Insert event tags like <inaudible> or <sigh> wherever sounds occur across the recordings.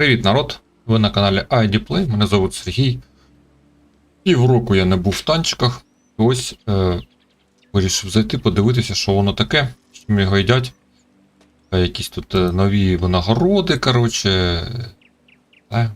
Привіт, народ! Ви на каналі ID Play, мене звуть Сергій. Півроку я не був в танчиках. Ось е, вирішив зайти, подивитися, що воно таке, чим його їдять. Е, якісь тут е, нові винагороди, коротше. Е,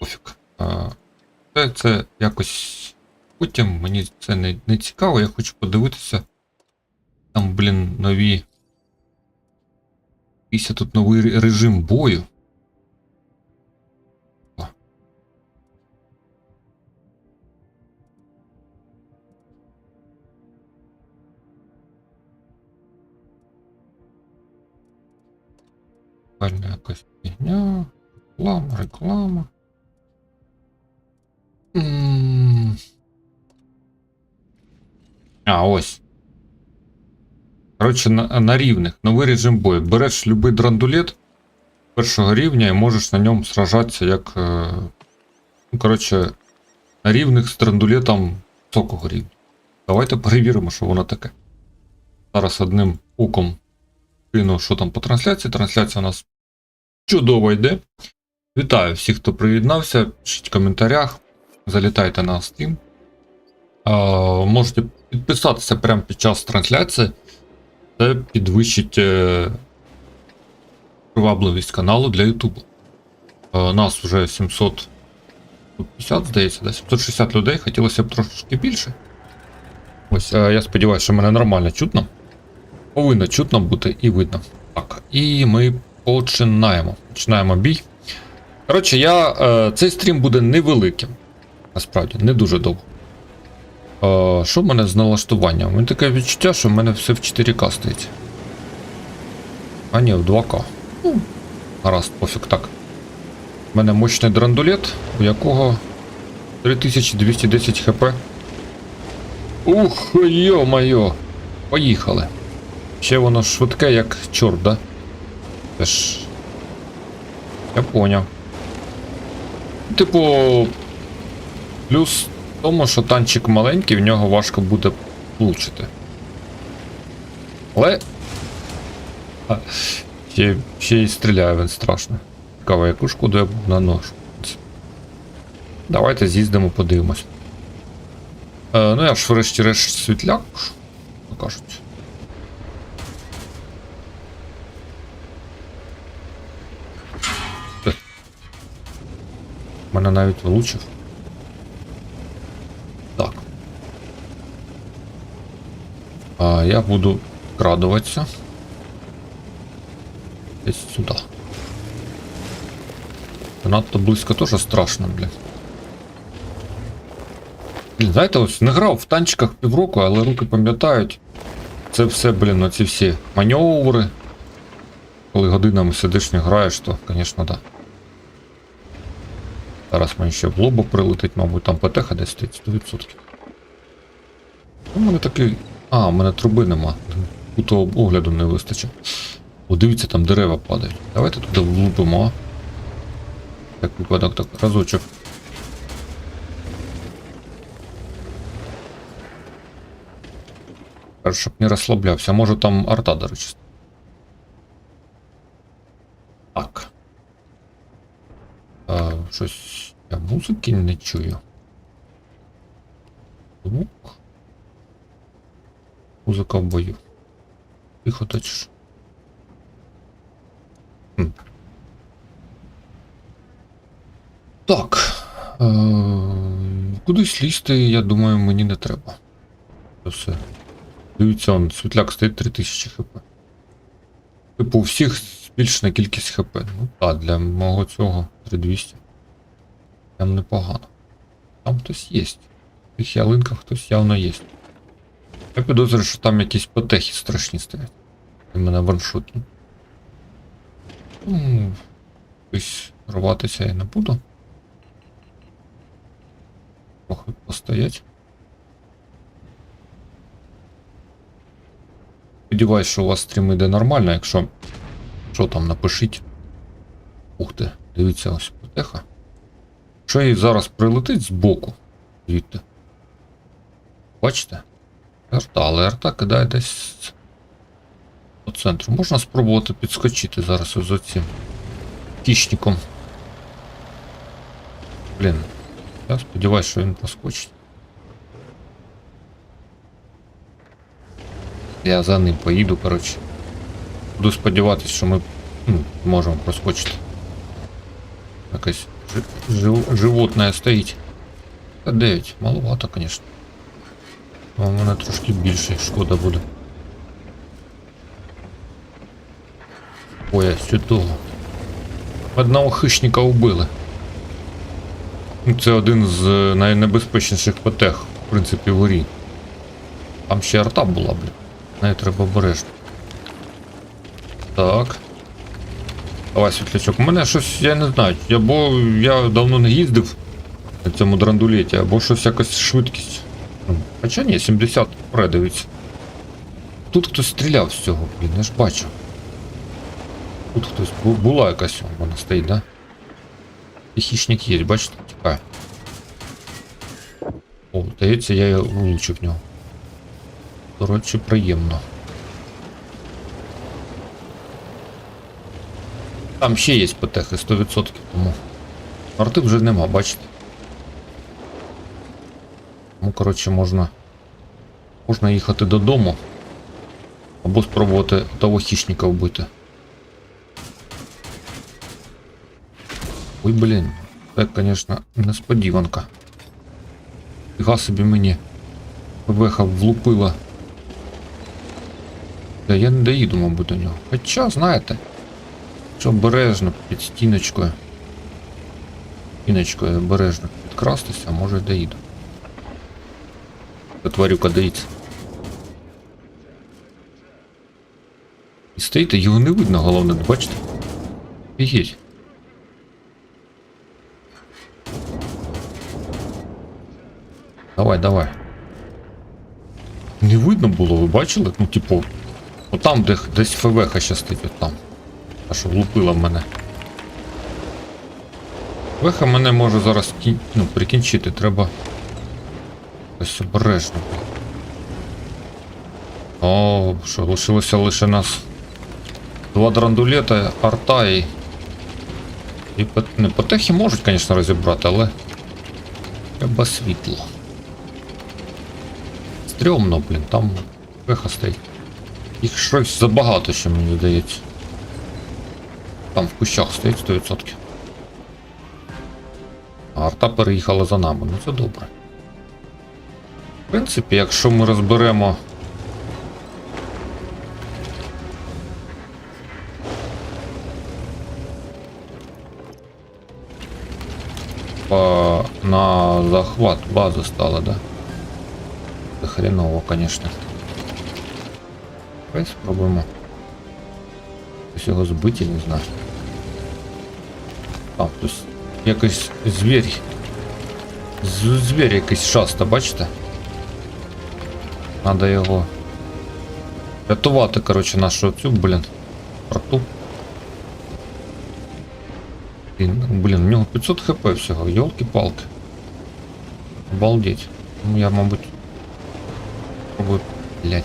пофіг. Е, це, це якось потім мені це не, не цікаво, я хочу подивитися. Там, блін, нові. Якийсь тут новий режим бою. Пальна якась фігня. Реклама, реклама. А, ось. Коротше, на, на рівних. Новий режим бою. Береш любий драндулет першого рівня і можеш на ньому сражатися як. Е, ну, коротше, на рівних з драндулетом високого рівня. Давайте перевіримо, що воно таке. Зараз одним оком кину, що там по трансляції. Трансляція у нас чудово йде. Вітаю всіх, хто приєднався. Пишіть в коментарях. Залітайте на Steam. А, можете підписатися прямо під час трансляції. Це підвищить е, привабливість каналу для Ютубу. Е, нас вже 750, здається, да? 760 людей, хотілося б трошки більше. Ось, е, я сподіваюся, що мене нормально чутно. Повинно чутно бути і видно. Так, і ми починаємо. Починаємо бій. Коротше, я, е, цей стрім буде невеликим. Насправді, не дуже довго. Е, що в мене з налаштуванням? У мене таке відчуття, що в мене все в 4К стоїть. А ні, в 2К. Ну, гаразд, пофіг так. У мене мощний драндулет, у якого 3210 хп. Ух, йо-моє! Поїхали. Ще воно швидке, як чорт, да? Це ж. Я поняв. Типу. Плюс в тому, що танчик маленький, в нього важко буде влучити. Але. А, ще, ще й стріляє він страшно. Цікаво, яку шкоду я наношу. Давайте з'їздимо, подивимось. Е, ну я ж врешті-решт світляк, кажуть. Мене навіть влучив. Так. А, я буду крадуватися. Десь сюди. Надто близько теж страшно, блін. Блін, знаєте, ось не грав в танчиках півроку, але руки пам'ятають. Це все, блін, оці всі маневри. Коли годинами сидиш не граєш, то, звісно, да. Зараз мені ще в лобу прилетить, мабуть, там ПТХ десь стоїть 100%. У мене такий. А, у мене труби нема. Кутого огляду не вистачить. О, там дерева падають. Давайте туди влупимо. Так, випадок так, разочок. Щоб не розслаблявся. Може там арта, до речі. Так. А, щось я музики не чую. Звук. Музика в бою. Тихо точиш. Так. Е, кудись лізти, я думаю, мені не треба. Все. Дивіться, он, світляк стоїть 3000 хп. Типу, всіх збільшена кількість хп. Ну так, для мого цього 3200. Прям непогано. Там хтось є. В тих ялинках хтось явно є. Я підозрюю, що там якісь потехи страшні стоять. І мене ваншотні. Ну, Ось рватися я не буду. Трохи постоять. Сподіваюсь, що у вас стрім йде нормально, якщо. Що там, напишіть. Ух ти, дивіться ось потеха. Що їй зараз прилетить збоку. Звідти. Бачите? Арта, але арта кидає десь по центру. Можна спробувати підскочити зараз ось оці. хищником. Блін. Я сподіваюся, що він проскочить. Я за ним поїду, коротше. Буду сподіватися, що ми ну, можемо проскочити. Якесь жи- жив, животне стоїть. Та 9, маловато, звісно. У мене трошки більше, шкода буде. Ой, а сюди. Одного хищника вбили. Ну, Це один з е, найнебезпечніших ПТХ, в принципі, в горі. Там ще арта була, блін. Неї треба обережно. Так. Давай, світлячок. У мене щось, я не знаю, або я давно не їздив на цьому драндулеті, або щось якось швидкість. Хоча ні, 70 пре, дивіться. Тут хтось стріляв з цього, блін, я ж бачу. Тут хтось бу- була якась, вона стоїть, да? І хищник є, бачите, тікає. О, здається, я влучив в нього. Речі, приємно. Там ще є потехи 100%, тому. Арти вже нема, бачите. Тому, коротше, можна. Можна їхати додому. Або спробувати того хищника вбити. Ой, блін. Це, звісно, несподіванка. Фіга собі мені веха влупила. Та я не доїду, мабуть, до нього. Хоча, знаєте, що обережно під стіночкою. Стіночкою обережно підкрастися, може й доїду. Тварюка дивіться. І стоїте, його не видно, головне, бачите? Офігеть. Давай, давай. Не видно було, ви бачили? Ну, типу, отам, де десь ФВХ ще стоїть, отам. А що влупила в мене. ФВХ мене може зараз кін... ну, прикінчити, треба. Ось обережно. О, що лишилося лише нас. Два драндулета, арта і. І пот- не, потехи можуть, звісно, розібрати, але. Треба світло. Стрьомно, блін, там пеха стоїть. Їх щось забагато ще мені здається. Там в кущах стоїть 100%. А арта переїхала за нами, ну це добре. В принципі, якщо ми розберемо. На захват базы стало, да? Это хреново, конечно. Давай спробуємо. Щось його збити, не знаю. А, тут якийсь звір. З- Звір якийсь шаста, бачите? Надо його рятувати, коротше, нашу цю, блін, рту. Блін, блін, у нього 500 хп всього, йолки-палки. Обалдеть. Ну я, мабуть, спробую, блядь,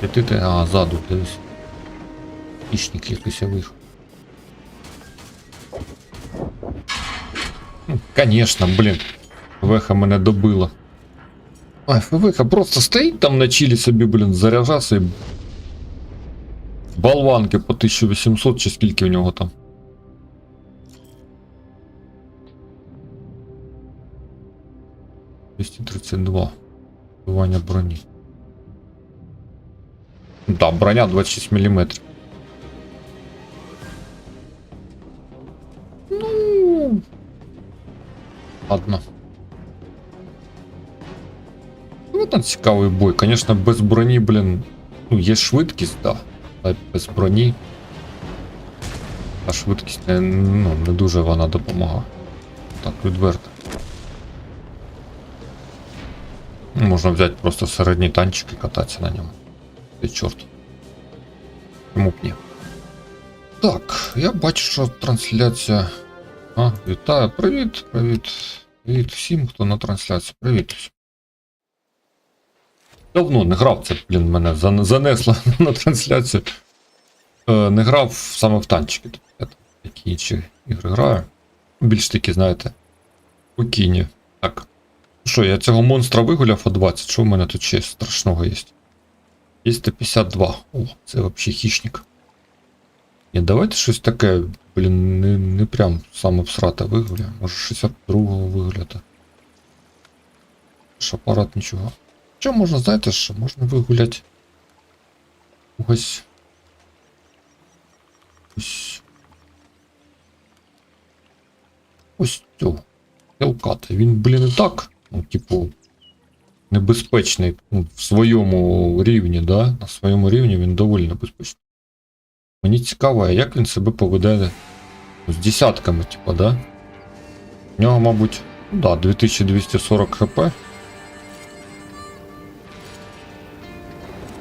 піти, а, ззаду, дивись. Хищник якийсь виїхав. конечно, блін. Веха мене добила. Ай, ФВХ просто стоїть там на чилі собі, блін, заряджався і... Болванки по 1800 чи скільки в нього там. Двісті тридцять два. Вбивання броні. Да, броня 26 мм. Ладно. Ну, там цікавий бой. Конечно, без броні, блін. Ну, є швидкість, да. Але без броні. А швидкість не, ну, не дуже вона допомагає. Так, відверто. Можна взяти просто середній танчик і кататися на ньому. Ти чорт. Чому б ні? Так, я бачу, що трансляція. А, вітаю, привіт, привіт. Привіт всім, хто на трансляції. Привіт. Давно не грав, це, блін, мене занесло <laughs> на трансляцію. Е, не грав саме в танчики. тобто, які інші ігри граю. Більш такі, знаєте, спокійні. Так. Що, я цього монстра вигуляв о 20, що в мене тут ще страшного є? Є 152. О, це взагалі хищник. Ні, давайте щось таке, блін, не, не прям саме всрате вигуляю. Може 62-го вигуляти. Ж апарат нічого. Що можна, знаєте, що можна вигуляти? Ось. Ось. Ось цього. Хелката. Він, блін, і так, ну, типу, небезпечний ну, в своєму рівні, да? На своєму рівні він доволі небезпечний. Мені цікаво, як він себе поведе з десятками, типу, да? У нього, мабуть, ну да, 2240 хп.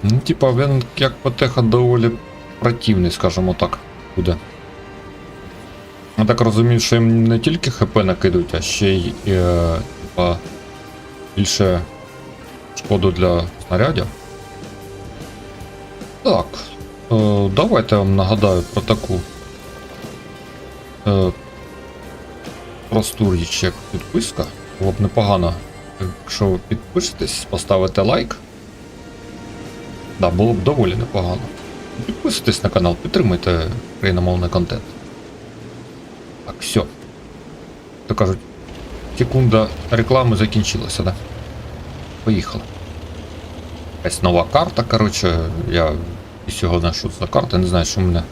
Ну, типа, він як потеха доволі противний, скажімо так, буде. Я так розумію, що їм не тільки ХП накидують, а ще й е, типа, більше шкоду для снарядів. Так. Е, давайте я вам нагадаю про таку е, просту річ, як підписка. Було б непогано, якщо ви підпишетесь, поставите лайк. Да, було б доволі непогано. Підписуйтесь на канал, підтримуйте україномовний контент. Так, все. То кажуть, секунда реклами закінчилася, да? Поїхали. Якась нова карта, коротше, я і сьогодні що за карта, не знаю, що в мене.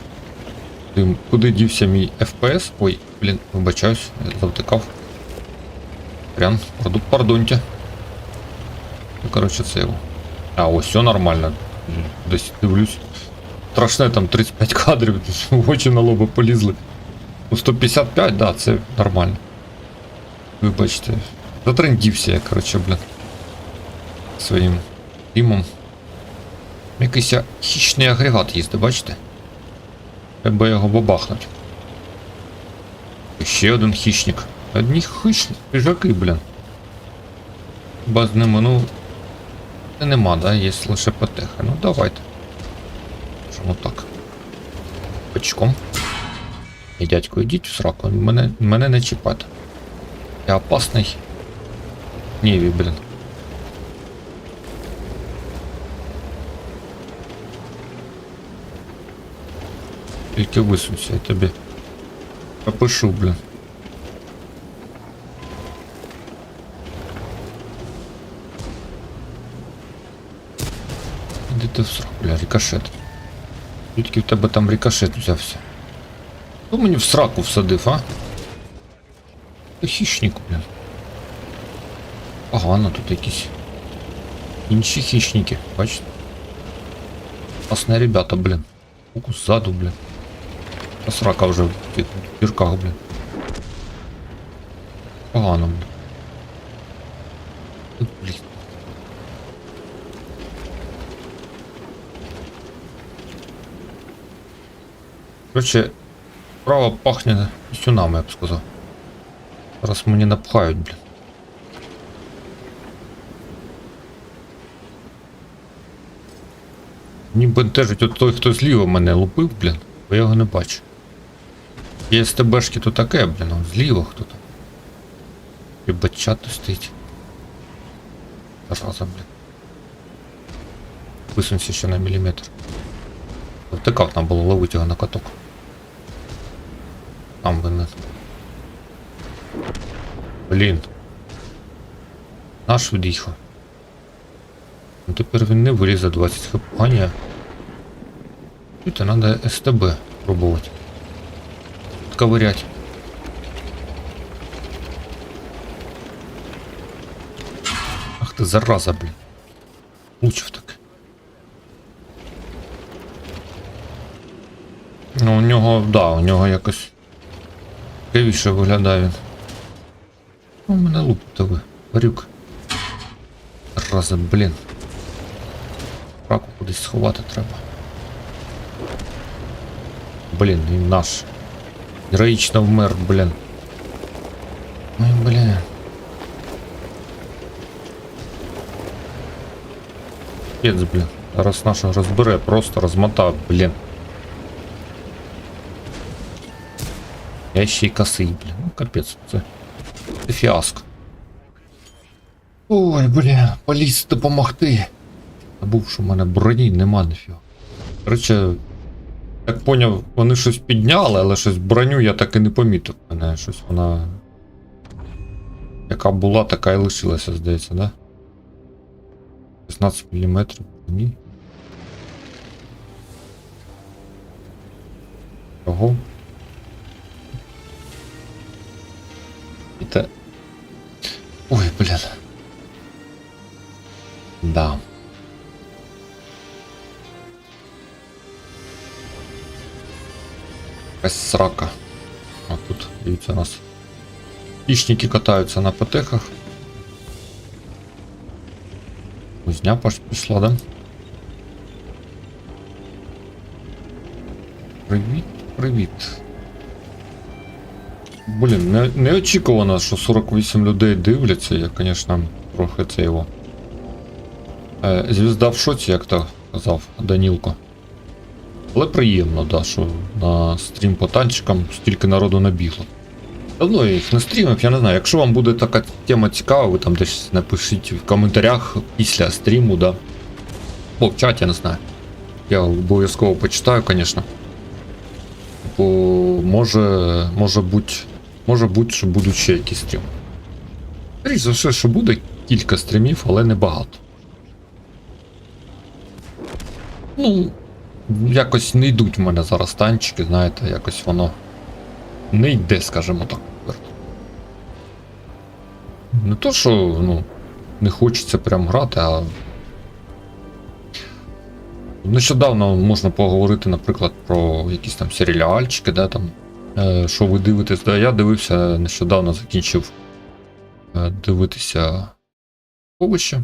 Куди, дівся мій FPS? Ой, блін, вибачаюсь, завтикав. Прям, пардоньте. Ну, коротше, це його. А, ось все нормально. Десь дивлюсь. Страшне там 35 кадрів, в очі на лоба полізли. Ну 155, да, це нормально. Вибачте. Затрендівся я, коротше, блін. Своїм тімом. Якийсь хищний агрегат їздить, бачите? Треба його бабахнуть. Ще один хищник. Одні хищні, хижаки, блін. Хіба з ними, ну. Це нема, да, є лише потеха. Ну давайте. Чому так? Пачком. І дядько, йдіть в сраку, мене, мене не чіпати. Я опасний. Ніві, блін. Тільки висунься, я тобі попишу, блін. Іди ти в сраку, бля, рикошет. Тільки в тебе там рикошет взявся. Хто мені в сраку всадив, а? Та хищник, блін. Погано тут якісь. Інші хищники, бачите? Опасні ребята, блін. Фокус ззаду, блін. Срака вже в дірках, блін. Погано, блін. Тут, блін. Короче, Право пахне пісюнами, я б сказав. Зараз мені напхають, блін. Мені бентежить от той, хто зліва мене лупив, блін, бо я його не бачу. Є СТБшки то таке, блін, а зліва хто там. І бачато стоїть. Зараза, блін. Висунься ще на міліметр. Втикав там було ловити його на каток. Там би не. Блін. Наш від'їхав. Ну тепер він не виліз за 20 хп. А ні. Тут треба СТБ пробувати. Ковырять. Ах ти зараза, блін. Лучив так. Ну, у нього, да, у нього якось цікавіше виглядає він. Ну, у мене луп тебе, горюк. Рази, блін. Раку кудись сховати треба. Блін, він наш. Героїчно вмер, блін. Ой, блін. Пец, блін. Зараз нашого розбере, просто розмотав, блін. Я ще блін. Ну, капець, це, це фіаско. Ой, бля, поліз допомогти. Забув, що в мене броні нема ніфіга. Короче, як поняв, вони щось підняли, але щось броню я так і не помітив. Мене щось вона. Яка була, така і лишилася, здається, да? 16 мм броні. Ого. І те. Ой, блін. Да. Якась срака. А тут, дивіться, у нас хищники катаються на потехах. Кузня пош- пішла, да? Привіт, привіт. Блін, не, неочікувано, що 48 людей дивляться, я, звісно, трохи це його. Е, звізда в шоці, як то казав Данілко. Але приємно, да, що на стрім по танчикам стільки народу набігло. Давно їх не стрімив, я не знаю. Якщо вам буде така тема цікава, ви там десь напишіть в коментарях після стріму, да. О, в чаті, я не знаю. Я обов'язково почитаю, звісно. Бо може, може бути, може бути, що будуть ще якісь стріми. Скоріше за все, що буде кілька стрімів, але не багато. Ну, якось не йдуть в мене зараз танчики, знаєте, якось воно не йде, скажімо так. Не то, що ну, не хочеться прям грати, а. Нещодавно можна поговорити, наприклад, про якісь там серіальчики, да, там, е, що ви дивитесь. Да, я дивився, нещодавно закінчив е, дивитися сховище.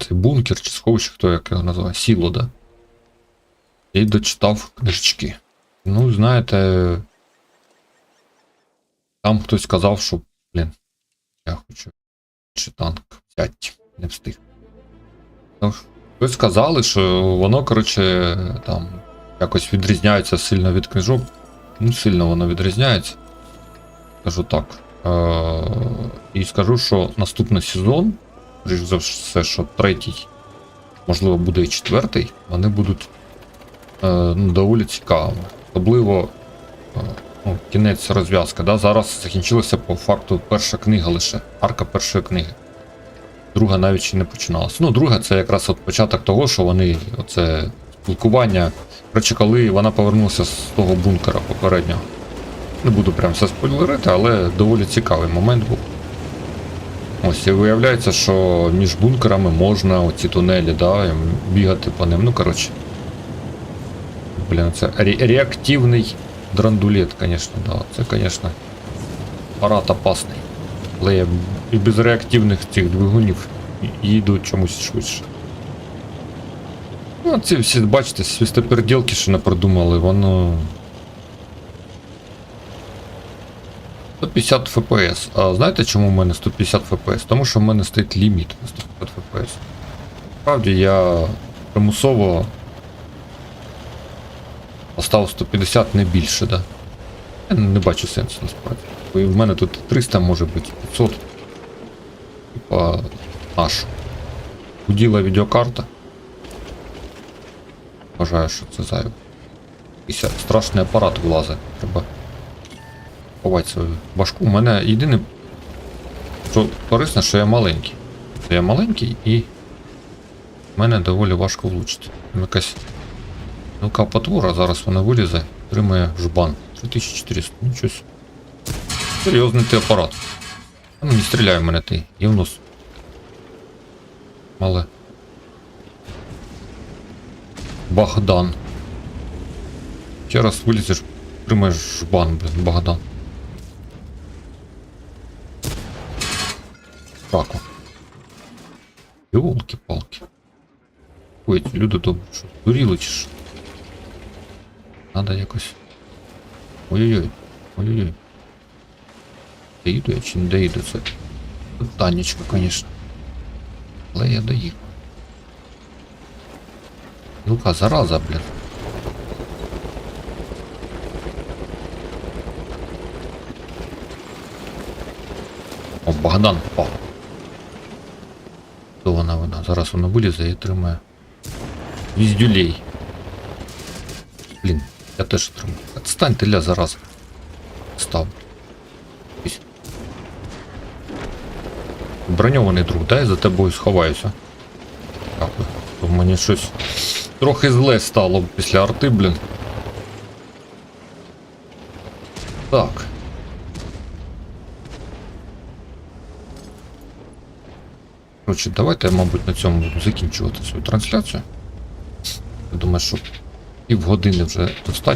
Це бункер чи сховище, хто як його називає, сіло, да. І дочитав книжечки. Ну, знаєте, там хтось сказав, що, блін, я хочу чи танк взяти, не встиг. Ну, хтось сказали, що воно, коротше, там якось відрізняється сильно від книжок. Ну, сильно воно відрізняється. Скажу так. Е- і скажу, що наступний сезон, за все, що третій, можливо, буде і четвертий, вони будуть ну, доволі цікавими. Особливо е, ну, кінець розв'язка. Да? Зараз закінчилася по факту перша книга лише. Арка першої книги. Друга навіть ще не починалася. Ну, друга це якраз от початок того, що вони оце спілкування. Коротше, коли вона повернулася з того бункера попереднього. Не буду прям все спойлерити, але доволі цікавий момент був. Ось і виявляється, що між бункерами можна оці тунелі, да, бігати по ним. Ну, коротше. Блін, це ре- реактивний драндулет, звісно, да. Це, звісно, апарат опасний. Але я і без реактивних цих двигунів їду чомусь швидше. Ну, ці всі, бачите, свістоперділки, що не придумали, воно. 150 FPS. А знаєте, чому в мене 150 FPS? Тому що в мене стоїть ліміт на 150 FPS. Справді я примусово поставив 150 не більше, да. Я не бачу сенсу насправді. Бо і в мене тут 300 може бути 500. Типа аж. Гуділа відеокарта. Вважаю, що це зайве. Якийсь страшний апарат влазить. Треба ховати свою башку. У мене єдине, що корисне, що я маленький. Я маленький і мене доволі важко влучити. Якась мілка потвора, зараз вона вилізе, отримує жбан. 3400, нічого. собі. Серйозний ти апарат. Ну не стріляй в мене ти, є в нос. Але. Богдан. Ще раз вилізеш, отримаєш жбан, блін, Богдан. Раку. Йолки-палки. Ой, ці люди добре, що дуріли чи що? Надо якось. Ой-ой-ой. Ой-ой-ой. Доїду я чи не доїду це? Питаннячко, звісно. Але я доїхав. Ну-ка, зараза, блін. О, Богдан впав. То вона вона. Зараз вона вилізе і тримає. Віздюлей. Блін, Я теж тримаю. Отстань ти ля зараз. Став. Броньований друг, дай за тобою сховаюся. Дякую. То мені щось трохи зле стало після арти, блін. Так. Коротше, давайте мабуть, на цьому буду закінчувати свою трансляцію. Я думаю, що півгодини вже достатньо.